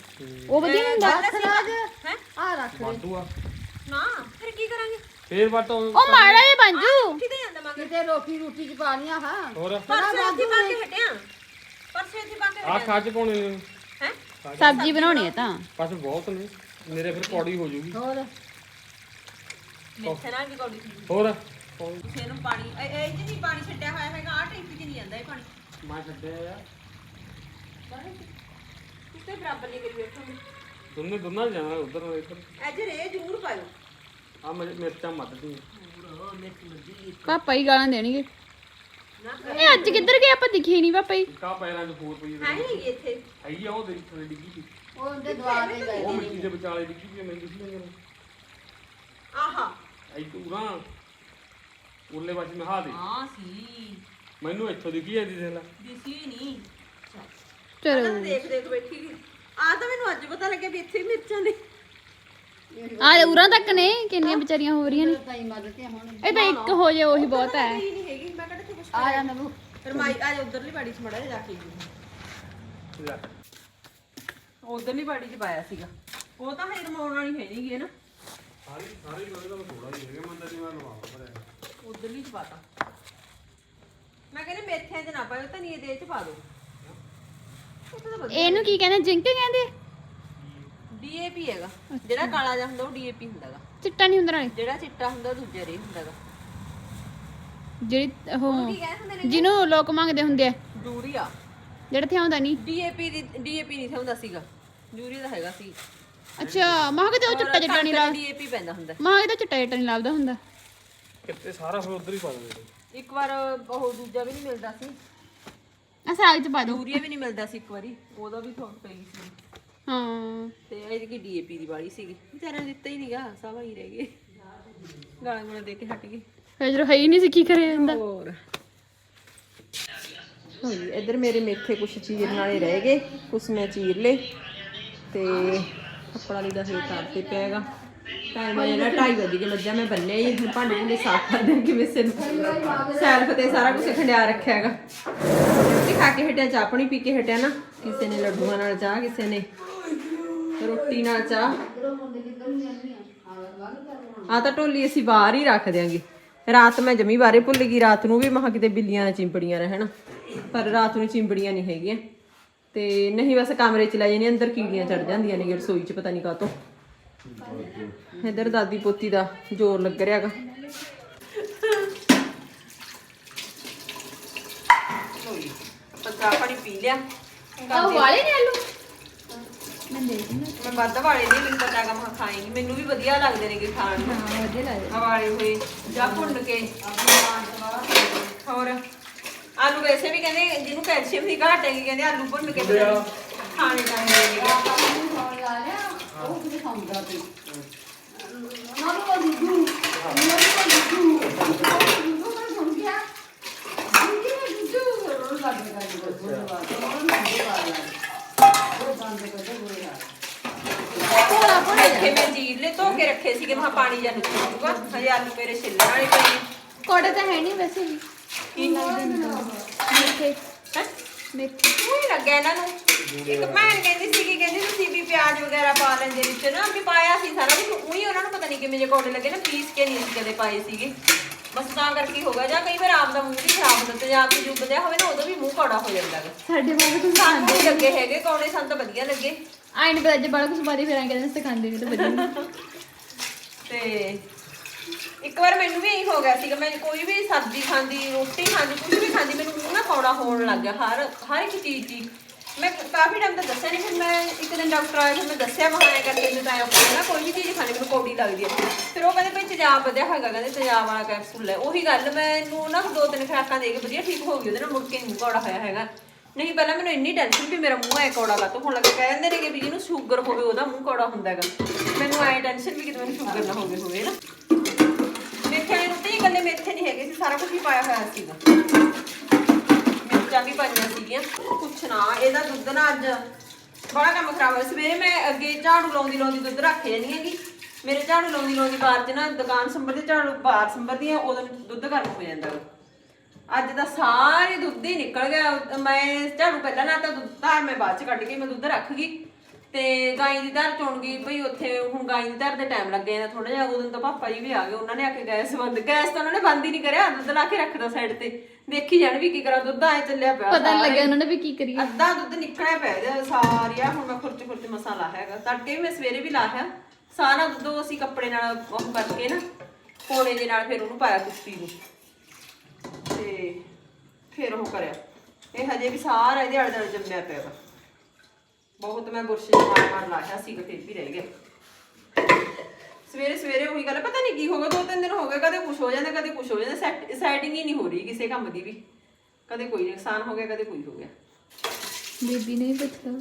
ਉਹ ਵਧੀਆ ਨਹੀਂ ਹੁੰਦਾ। ਹੱਥ ਰਾਜ ਹੈ? ਆ ਰੱਖ ਲੈ। ਵਾਧੂ ਆ। ਨਾ ਫਿਰ ਕੀ ਕਰਾਂਗੇ? ਫੇਰ ਵੱਟ ਉਹ ਮਾੜਾ ਜਿਹਾ ਬਣ ਜੂ ਕਿਤੇ ਜਾਂਦਾ ਮਗਰ। ਕਿਤੇ ਰੋਟੀ ਰੋਟੀ ਚ ਪਾ ਲੀਆਂ ਹਾਂ। ਹੋਰ? ਪਰਸੇ ਇੱਥੇ ਪਾ ਕੇ ਹਟਿਆ। ਪਰਸੇ ਇੱਥੇ ਪਾ ਕੇ ਆ ਖੱਜ ਪਾਉਣੇ ਨੇ। ਹੈ? ਸਬਜ਼ੀ ਬਣਾਉਣੀ ਹੈ ਤਾਂ। ਬਸ ਬਹੁਤ ਨੇ। ਮੇਰੇ ਫਿਰ ਕੌੜੀ ਹੋ ਜਾਊਗੀ ਹੋਰ? ਮੇਥੇ ਨਾਲ ਵੀ ਕੌੜੀ। ਸੀ ਹੋਰ? ਕਿਸੇ ਨੂੰ ਪਾਣੀ ਇਹ ਇਹ 'ਚ ਨਹੀਂ ਪਾਣੀ ਛੱਡਿਆ ਹੋਇਆ ਹੈਗਾ ਆਹ ਟੈਂਕੀ 'ਚ ਨਹੀਂ ਜਾਂਦਾ ਇਹ ਪਾਣੀ। ਮੈਂ ਛੱਡਿਆ ਆ। ਉੱਤੇ ਬਰਾਬਰ ਨਹੀਂ ਕਰੀ ਬੈਠੋਗੇ ਦੋਨੇ ਦੋਨਾਂ ਜਾਣਾ ਉਧਰ ਨੂੰ ਇੱਧਰ। ਅੱਜ ਰੇ ਜ਼ਰੂਰ ਪਾਇਓ। ਆ ਮੇਰੇ ਮਿਰਚਾਂ ਮੱਦਦੀ ਪਾਪਾ ਹੀ ਗਾਲਾਂ ਦੇਣਗੇ। ਇਹ ਅੱਜ ਕਿੱਧਰ ਗਏ? ਆਪਾਂ ਦਿਖੇ ਨਹੀਂ ਪਾਪਾ ਹੀ ਕਾ ਪੈਰਾਂ 'ਚ ਫੂਰ ਪਈ ਹੈ ਹੀ ਹੈਗੀ ਇੱਥੇ। ਹੈਗੀ ਆ ਉਹ ਦੇ ਥੱਲੇ ਡਿੱਗੀ ਸੀ। ਉਹ ਉਹਦੇ ਦਵਾ ਦੇ ਗਏ। ਉਹ ਮਿੱਟੀ ਦੇ ਵਿਚਾਲੇ ਡਿੱਗੀ ਸੀ ਮੈਂ ਦਿਖੀ ਨਹੀਂ ਆਹਾ। ਐ ਤੂਰਾਂ ਉਰਲੇ ਪਾਸੇ ਮੈਂ ਹਾ ਦੇ। ਹਾਂ ਸੀ। ਮੈਨੂੰ ਇੱਥੋਂ ਦਿਖੀ ਜਾਂਦੀ ਦੇਖ ਲੈ। ਦਿਸੀ ਨਹੀਂ। ਚਲੋ। ਦੇਖ ਦੇਖ ਬੈਠੀ ਆ ਤਾਂ ਮੈਨੂੰ ਅੱਜ ਪਤਾ ਲੱਗਿਆ ਵੀ ਇੱਥੇ ਵੀ ਮਿਰਚਾਂ ਨੇ। ਆ ਉਰਾਂ ਤੱਕ ਨੇ ਕਿੰਨੀਆਂ ਵਿਚਾਰੀਆਂ ਹੋ ਰਹੀਆਂ ਨੇ। ਤਾਂ ਹੀ ਮੱਦ ਤੇ ਹੁਣ। ਇਹ ਤਾਂ ਇੱਕ ਹੋ ਜਾਏ ਉਹੀ ਬਹੁਤ ਹੈ। ਨਹੀਂ ਨਹੀਂ ਹੈਗੀ ਮੈਂ ਕਿਹੜਾ ਤੇ ਕੁਛ ਆ ਜਾ ਨਬੂ ਰਮਾਈ ਆ ਜਾ ਉਧਰਲੀ ਬਾੜੀ 'ਚ ਮੜਾ ਜਾ ਕੇ ਲੈ। ਉਧਰਲੀ ਬਾੜੀ 'ਚ ਪਾਇਆ ਸੀਗਾ। ਉਹ ਤਾਂ ਹੈ ਰਮਾਉਣ ਵਾਲੀ ਹੈ ਨਹੀਂਗੀ ਨਾ। ਸਾਰੀ ਸਾਰੀ ਲੋੜੇ ਦਾ ਥੋੜਾ ਹੀ ਹੈਗਾ ਮੰਦਾ ਜੀ ਮੈਂ ਲਵਾ ਉਧਰਲੀ 'ਚ ਪਾਤਾ। ਮੈਂ ਕਹਿੰਦੀ ਮੇਥਿਆਂ 'ਚ ਨਾ ਪਾਇਓ ਧਨੀਏ ਦੇ 'ਚ ਪਾ ਦਿਓ। ਉਹ ਤਾਂ ਵਧੀਆ ਇਹਨੂੰ ਕੀ ਕਹਿੰਦੇ? ਜਿੰਕ ਕਹਿੰਦੇ? ਡੀਏਪੀ ਹੈਗਾ। ਜਿਹੜਾ ਕਾਲਾ ਜਿਹਾ ਹੁੰਦਾ ਉਹ ਡੀਏਪੀ ਹੁੰਦਾਗਾ। ਚਿੱਟਾ ਨਹੀਂ ਹੁੰਦਾ ਨਾਲੇ ਜਿਹੜਾ ਚਿੱਟਾ ਹੁੰਦਾ ਦੂਜਾ ਰੇ ਹੁੰਦਾਗਾ। ਜਿਹੜੀ ਉਹ ਕੀ ਕਹਿੰਦੇ ਹੁੰਦੇ ਨੇ ਜਿਹਨੂੰ ਲੋਕ ਮੰਗਦੇ ਹੁੰਦੇ ਆ। ਯੂਰੀਆ। ਜਿਹੜਾ ਤੇ ਆਉਂਦਾ ਨਹੀਂ। ਡੀਏਪੀ ਦੀ ਡੀਏਪੀ ਨਹੀਂ ਹੁੰਦਾ ਸੀਗਾ। ਯੂਰੀਆ ਦਾ ਹੈਗਾ ਸੀ। ਅੱਛਾ ਮਾਹ ਕਿਤੇ ਉਹ ਚਿੱਟਾ ਚਿੱਟਾ ਨਹੀਂ ਲੱਗਦਾ ਡੀਏਪੀ ਪੈਂਦਾ ਹੁੰਦਾ। ਮਾਹ ਕਿਤੇ ਚਿੱਟਾ ਚਿੱਟਾ ਨਹੀਂ ਲੱਗਦਾ ਹੁੰਦਾ। ਕਿਤੇ ਸਾਰਾ ਫਿਰ ਉਧਰ ਹੀ ਪਾ ਦਿੰਦੇ ਇੱਕ ਵਾਰ ਉਹ ਦੂਜਾ ਵੀ ਨਹੀਂ ਮਿਲਦਾ ਸੀ। ਆ ਸਾਗ ਚ ਪਾ ਦੋ। ਯੂਰੀਆ ਵੀ ਨਹੀਂ ਮਿਲਦਾ ਸੀ ਇੱਕ ਵਾਰੀ ਉਹਦਾ ਵੀ ਥੋੜ ਪਈ ਸੀ। ਹਾਂ। ਤੇ ਇਹਦੀ ਕੀ ਡੀਏਪੀ ਦੀ ਵਾਲੀ ਸੀਗੀ। ਵਿਚਾਰਿਆਂ ਨੇ ਦਿੱਤਾ ਹੀ ਨਹੀਂਗਾ ਸਵਾ ਹੀ ਰਹਿ ਗਏ। ਗਾਲਾਂ ਗੁਲਾਂ ਦੇ ਕੇ ਹਟ ਗਏ। ਫਿਰ ਜਦੋਂ ਹੈ ਹੀ ਨਹੀਂ ਸੀ ਕੀ ਕਰਿਆ ਜਾਂਦਾ? ਹੋਰ। ਹਾਂਜੀ ਇੱਧਰ ਮੇਰੇ ਮੇਥੇ ਕੁਛ ਚੀਰਨ ਵਾਲੇ ਰਹਿ ਗਏ ਕੁਛ ਮੈਂ ਚੀਰ ਲੇ ਤੇ ਕੱਪੜਾ ਲਈ ਦਾ ਹੇ ਕਰਦੇ ਪਿਆਗਾ ਟਾਈਮ ਆ ਜਿਹੜਾ 2:30 ਵਜੇ ਕੇ ਮੱਝਾਂ ਮੈਂ ਬੰਨੇ ਹੀ ਹੁਣ ਭਾਂਡੇ ਭੁੰਡੇ ਸਾਫ਼ ਕਰ ਦੇ ਕਿਵੇਂ ਸਿਰ ਸੈਲਫ ਤੇ ਸਾਰਾ ਕੁਝ ਖੰਡਿਆ ਰੱਖਿਆ ਹੈਗਾ। ਰੋਟੀ ਖਾ ਕੇ ਹਟਿਆ ਚਾਹ ਪਾਣੀ ਪੀ ਕੇ ਹਟਿਆ ਨਾ। ਕਿਸੇ ਨੇ ਲੱਡੂਆਂ ਨਾਲ ਚਾਹ ਕਿਸੇ ਨੇ ਰੋਟੀ ਨਾਲ ਚਾਹ। ਆ ਤਾਂ ਢੋਲੀ ਅਸੀਂ ਬਾਹਰ ਹੀ ਰੱਖ ਦਿਆਂਗੇ। ਰਾਤ ਮੈਂ ਜਮੀ ਬਾਰੇ ਭੁੱਲ ਗਈ ਰਾਤ ਨੂੰ ਵੀ ਮਹਾ ਕਿਤੇ ਬਿੱਲੀਆਂ ਨਾਲ ਚਿੰਬੜੀਆਂ ਰਹਿਣ ਪਰ ਰਾਤ ਨੂੰ ਚਿੰਬੜੀਆਂ ਨਹੀਂ ਹੈਗੀਆਂ। ਤੇ ਨਹੀਂ ਬਸ ਕਮਰੇ ਚ ਲੈ ਜਾਣੀ ਅੰਦਰ ਕੀੜੀਆਂ ਚੜ ਜਾਂਦੀਆਂ ਨੇ ਰਸੋਈ ਚ ਪਤਾ ਨਹੀਂ ਕਾਤੋਂ ਇਧਰ ਦਾਦੀ ਪੋਤੀ ਦਾ ਜ਼ੋਰ ਲੱਗ ਰਿਹਾਗਾ ਆਪਾਂ ਚਾਹ ਪਾਣੀ ਪੀ ਲਿਆ। ਉਹ ਵਾਲੇ ਨੇ ਆਲੂ ਮੈਂ ਦੇਖਦੀ ਨਾ ਮੈਂ ਵੱਧ ਵਾਲੇ ਨਹੀਂ ਮੈਨੂੰ ਪਤਾ ਹੈਗਾ ਮੈਂ ਖਾਏਗੀ ਮੈਨੂੰ ਵੀ ਵਧੀਆ ਲੱਗਦੇ ਨੇ ਕਿ ਖਾਣ ਨੂੰ। ਹਾਂ ਵਧੀਆ ਲੱਗਦਾ ਹਵਾਲੇ ਹੋਏ ਜਾਂ ਭੁੰਨ ਕੇ। ਹੋਰ ਆਲੂ ਵੈਸੇ ਵੀ ਕਹਿੰਦੇ ਜਿਹਨੂੰ ਕੈਲਸ਼ੀਅਮ ਦੀ ਘਾਟ ਹੈਗੀ ਕਹਿੰਦੇ ਆਲੂ ਭੁੰਨ ਕੇ ਪਤਾ ਨੀ ਖਾਣੇ ਚਾਹੀਦੇ ਨੇ ਖਾਂਦਾ ਤੇ ਇੱਥੇ ਮੈਂ ਜੀਰ ਲੈ ਧੋ ਕੇ ਰੱਖੇ ਸੀਗੇ ਮੈਂ ਕਿਹਾ ਪਾਣੀ ਜਾਂ ਨਿਕਲ ਜੂਗਾ ਹਜੇ ਆਲੂ ਮੇਰੇ ਛਿੱਲਣ ਵਾਲੇ ਪਏ ਕੋੜੇ ਤਾਂ ਹੈ ਨਹੀਂ ਵੈਸੇ ਵੀ। ਕੀ ਮੇਥੇ ਹੈਂ? ਮੇਥੇ। ਨਹੀਂ ਲੱਗਿਆ ਇਹਨਾਂ ਨੂੰ। ਇੱਕ ਭੈਣ ਕਹਿੰਦੀ ਪਿਆਜ਼ ਵਗੈਰਾ ਪਾ ਲੈਂਦੇ ਵਿੱਚ ਨਾ ਵੀ ਪਾਇਆ ਸੀ ਸਾਰਾ ਕੁਝ ਉਹੀ ਉਹਨਾਂ ਨੂੰ ਪਤਾ ਨਹੀਂ ਕਿਵੇਂ ਜੇ ਕੋਡੇ ਲੱਗੇ ਨਾ ਪੀਸ ਕੇ ਨਹੀਂ ਅਸੀਂ ਕਦੇ ਪਾਏ ਸੀਗੇ। ਬਸ ਤਾਂ ਕਰਕੇ ਹੋ ਗਿਆ ਜਾਂ ਕਈ ਵਾਰ ਆਪ ਦਾ ਮੂੰਹ ਵੀ ਖਰਾਬ ਹੁੰਦਾ ਤੇ ਜਾਂ ਕੋਈ ਜੁਬਦਿਆ ਹੋਵੇ ਨਾ ਉਦੋਂ ਵੀ ਮੂੰਹ ਕੌੜਾ ਹੋ ਜਾਂਦਾ ਗਾ। ਸਾਡੇ ਬਾਬਾ ਤੁਸੀਂ ਸਾਨੂੰ ਨਹੀਂ ਲੱਗੇ ਹੈਗੇ ਕੌੜੇ ਸਾਨੂੰ ਤਾਂ ਵਧੀਆ ਲੱਗੇ। ਆਈ ਨਹੀਂ ਪਤਾ ਜੇ ਬੜਾ ਕੁਝ ਬਾਰੇ ਫਿਰ ਕਹਿੰਦੇ ਸੀ ਖਾਂਦੇ ਨਹੀਂ ਤਾਂ ਵਧੀਆ। ਤੇ ਇੱਕ ਵਾਰ ਮੈਨੂੰ ਵੀ ਇਹੀ ਹੋ ਗਿਆ ਸੀਗਾ ਮੈਂ ਕੋਈ ਵੀ ਸਬਜ਼ੀ ਖਾਂਦੀ ਰੋਟੀ ਖਾਂਦੀ ਕੁਝ ਵੀ ਖਾਂਦੀ ਮੈਨੂੰ ਮੂੰਹ ਨਾ ਕੌੜਾ ਹੋਣ ਲੱਗ ਗਿਆ ਹਰ ਹਰ ਇੱਕ ਚੀਜ਼ ਦੀ। ਮੈਂ ਕਾਫੀ ਟਾਈਮ ਤੱਕ ਦੱਸਿਆ ਨਹੀਂ ਫਿਰ ਮੈਂ ਇੱਕ ਦਿਨ ਡਾਕਟਰ ਆਇਆ, ਫਿਰ ਮੈਂ ਦੱਸਿਆ ਮੈਂ ਐਂ ਕਰਕੇ ਜਿੱਦਾਂ ਆਇਆ ਨਾ, ਕੋਈ ਵੀ ਚੀਜ਼ ਖਾਣੀ ਮੈਨੂੰ ਕੌੜੀ ਲੱਗਦੀ ਹੈ ਫਿਰ ਉਹ ਕਹਿੰਦੇ ਭਈ ਤੇਜ਼ਾਬ ਵਧਿਆ ਹੈਗਾ, ਕਹਿੰਦੇ ਤੇਜ਼ਾਬ ਵਾਲਾ ਕੈਪਸੂਲ ਹੈ। ਉਹੀ ਗੱਲ ਮੈਨੂੰ ਨਾ ਦੋ ਤਿੰਨ ਖੁਰਾਕਾਂ ਦੇ ਕੇ ਵਧੀਆ ਠੀਕ ਹੋ ਗਈ, ਉਹਦੇ ਨਾਲ ਮੁੜ ਕੇ ਨੀ ਮੂੰਹ ਕੌੜਾ ਹੋਇਆ ਹੈਗਾ। ਨਹੀਂ, ਪਹਿਲਾਂ ਮੈਨੂੰ ਇੰਨੀ ਟੈਨਸ਼ਨ ਵੀ ਮੇਰਾ ਮੂੰਹ ਐ ਕੌੜਾ ਕਾ ਹੁਣ ਲੱਗੇ। ਕਹਿੰਦੇ ਨੇ ਕਿ ਵੀ ਜਿਹਨੂੰ ਸ਼ੂਗਰ ਹੋਵੇ, ਉਹਦਾ ਮੂੰਹ ਕੌੜਾ ਹੁੰਦਾ ਹੈਗਾ। ਮੈਨੂੰ ਐ ਟੈਨਸ਼ਨ ਵੀ ਕਿਤੇ ਮੈਨੂੰ ਸ਼ੂਗਰ ਨਾ ਹੋਵੇ ਹੋਵੇ ਨਾ। ਮੇਥੇ ਵਾਲੀ ਰੋਟੀ ਇਕੱਲੇ ਮੇਥੇ ਨਹੀਂ ਹੈਗੇ ਸੀ ਸਾਰਾ ਕੁਝ ਹੀ ਪਾਇਆ ਹੋਇਆ ਸੀਗਾ। ਮਿਰਚਾਂ ਵੀ ਪਾਈਆਂ ਸੀਗੀਆਂ। ਕੁਛ ਇਹਦਾ ਦੁੱਧ ਨਾ ਅੱਜ ਬੜਾ ਕੰਮ ਖਰਾਬ ਹੋਇਆ। ਸਵੇਰੇ ਮੈਂ ਅੱਗੇ ਝਾੜੂ ਲਾਉਂਦੀ ਲਾਉਂਦੀ ਦੁੱਧ ਰੱਖ ਜਾਂਦੀ ਹੈਗੀ। ਮੇਰੇ ਝਾੜੂ ਲਾਉਂਦੀ ਲਾਉਂਦੀ ਬਾਹਰ 'ਚ ਨਾ ਦੁਕਾਨ ਸੰਭਰ ਝਾੜੂ ਬਾਹਰ ਸੰਭਰਦੀ ਆ ਉਦੋਂ ਦੁੱਧ ਗਰਮ ਹੋ ਜਾਂਦਾ ਅੱਜ ਦਾ ਸਾਰੇ ਦੁੱਧ ਹੀ ਨਿਕਲ ਗਿਆ। ਮੈਂ ਝਾੜੂ ਪਹਿਲਾਂ ਨਾ ਤਾਂ ਦੁੱਧ ਧਾਰ ਮੈਂ ਬਾਅਦ ਚ ਕੱਢ ਕੇ ਮੈਂ ਦੁੱਧ ਰੱਖ ਗਈ। ਤੇ ਗਾਈ ਦੀ ਧਾਰ ਚੋਣ ਗਈ ਭਈ ਉੱਥੇ ਹੁਣ ਗਾਈ ਦੀ ਧਾਰ ਦੇ ਟਾਈਮ ਲੱਗ ਜਾਂਦਾ ਥੋੜਾ ਜਿਹਾ ਉਦੋਂ ਤਾਂ ਪਾਪਾ ਜੀ ਵੀ ਆ ਗਏ ਉਹਨਾਂ ਨੇ ਆ ਕੇ ਗੈਸ ਬੰਦ ਗੈਸ ਤਾਂ ਉਹਨਾਂ ਨੇ ਬੰਦ ਹੀ ਨਹੀਂ ਕਰਿਆ ਦੁੱਧ ਲਾ ਕੇ ਰੱਖਦਾ ਸਾਈਡ ਤੇ। ਦੇਖੀ ਜਾਣ ਵੀ ਕੀ ਕਰਾਂ ਦੁੱਧ ਆਏ ਚੱਲਿਆ ਪਿਆ ਪਤਾ ਨਹੀਂ ਲੱਗਿਆ। ਉਹਨਾਂ ਨੇ ਵੀ ਕੀ ਕਰੀ ਅੱਧਾ ਦੁੱਧ ਨਿਕਲਿਆ ਪਿਆ ਇਹਦਾ ਸਾਰੀਆ ਹੁਣ ਮੈਂ ਖੁਰਚ ਖੁਰਚ ਮਸਾਲਾ ਹੈਗਾ। ਤੜਕੇ ਵੀ ਮੈਂ ਸਵੇਰੇ ਵੀ ਲਾਇਆ ਸਾਰਾ ਦੁੱਧ ਉਹ ਅਸੀਂ ਕੱਪੜੇ ਨਾਲ ਉਹ ਕਰਕੇ ਨਾ ਕੋਲੇ ਦੇ ਨਾਲ ਫਿਰ ਉਹਨੂੰ ਪਾਇਆ ਕੁੱਤੀ ਨੂੰ। ਤੇ ਫਿਰ ਉਹ ਕਰਿਆ। ਇਹ ਹਜੇ ਵੀ ਸਾਰਾ ਇਹਦੇ ਆਲੇ ਦੁਆਲੇ ਜੰਮਿਆ ਪਿਆ ਵਾ। ਬਹੁਤ ਮੈਂ ਬੁਰਸ਼ ਮਾਰ ਮਾਰ ਲਾਇਆ ਸੀ ਫਿਰ ਵੀ ਰਹਿ ਗਿਆ। ਸਵੇਰੇ ਸਵੇਰੇ ਉਹੀ ਗੱਲ ਪਤਾ ਨਹੀਂ ਕੀ ਹੋ ਗਿਆ ਦੋ ਤਿੰਨ ਦਿਨ ਹੋ ਗਏ ਕਦੇ ਕੁਝ ਹੋ ਜਾਂਦਾ ਕਦੇ ਕੁਝ ਹੋ ਜਾਂਦਾ ਸੈਟਿੰਗ ਹੀ ਨਹੀਂ ਹੋ ਰਹੀ ਕਿਸੇ ਕੰਮ ਦੀ ਵੀ। ਕਦੇ ਕੋਈ ਨੁਕਸਾਨ ਹੋ ਗਿਆ ਕਦੇ ਕੋਈ ਹੋ ਗਿਆ। ਬੀਬੀ ਨੇ ਵੀ ਪੁੱਛਿਆ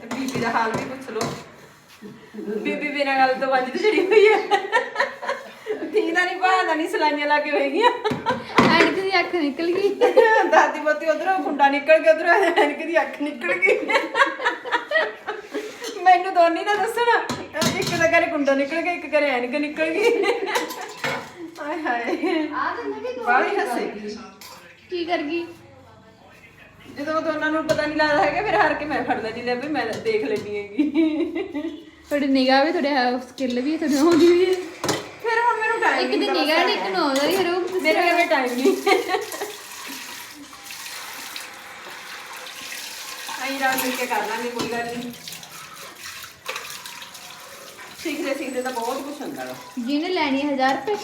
ਤੇ ਬੀਬੀ ਦਾ ਹਾਲ ਵੀ ਪੁੱਛ ਲਓ। ਬੀਬੀ ਬਿਨਾਂ ਗੱਲ ਤੋਂ ਵੱਜ ਤੇ ਚੜੀ ਹੋਈ ਹੈ। ਤੀਨਾ ਨਹੀਂ ਬਾਹਰ ਨਹੀਂ ਸਲਾਈਆਂ ਲਾ ਕੇ ਹੋਏਗੀਆਂ। ਐਨਕ ਦੀ ਅੱਖ ਨਿਕਲ ਗਈ। ਦਾਦੀ ਬੋਤੀ ਉਧਰੋਂ ਨਿਕਲ ਗਿਆ ਉਧਰੋਂ ਐਨਕ ਦੀ ਅੱਖ ਨਿਕਲ ਗਈ। ਮੈਨੂੰ ਦੋਨੀ ਨਾ ਦੱਸਣਾ ਇੱਕ ਦਾ ਕਰੇ ਗੁੰਡਾ ਨਿਕਲ ਗਿਆ ਇੱਕ ਕਰੇ ਐਨਕ ਨਿਕਲ ਗਈ। ਹਾਏ ਹਾਏ। ਆ ਤਾਂ ਨਵੀਂ ਦੋ ਬਾਹਲੀ ਹੱਸੇਗੀ ਕੀ ਕਰ ਗਈ? ਜਦੋਂ ਦੋਨਾਂ ਨੂੰ ਪਤਾ ਨਹੀਂ ਲੱਗਦਾ ਹੈਗਾ ਫਿਰ ਹਾਰ ਕੇ ਮੈਂ ਫੜ ਲੈਂਦੀ ਲੈ ਵੀ ਮੈਂ ਦੇਖ ਲੈਣੀ ਹੈਗੀ। ਤੁਹਾਡੀ ਨਿਗਾਹ ਵੀ ਤੁਹਾਡੇ ਸਕਿੱਲ ਵੀ ਤੁਹਾਡੀ ਆਉਂਦੀ ਵੀ ਹੈ ਫਿਰ ਹੁਣ ਮੈਨੂੰ ਟਾਈਮ ਇੱਕ ਦੀ ਨਿਗਾਹ ਨਹੀਂ ਇੱਕ ਨੂੰ ਆਉਂਦਾ ਹੀ ਹਰੋ ਮੇਰੇ ਕੋਲ ਟਾਈਮ ਨਹੀਂ ਆਈ ਰਾਤ ਮਿਲ ਕੇ ਕਰ ਲਾਂਗੇ ਕੋਈ ਗੱਲ ਨਹੀਂ ਸਿੱਖਦੇ ਸਿੱਖਦੇ ਤਾਂ ਬਹੁਤ ਕੁਝ ਹੁੰਦਾ ਵਾ। ਜਿਹਨੇ ਲੈਣੀ ਹੈ 1000 ਰੁਪਏ।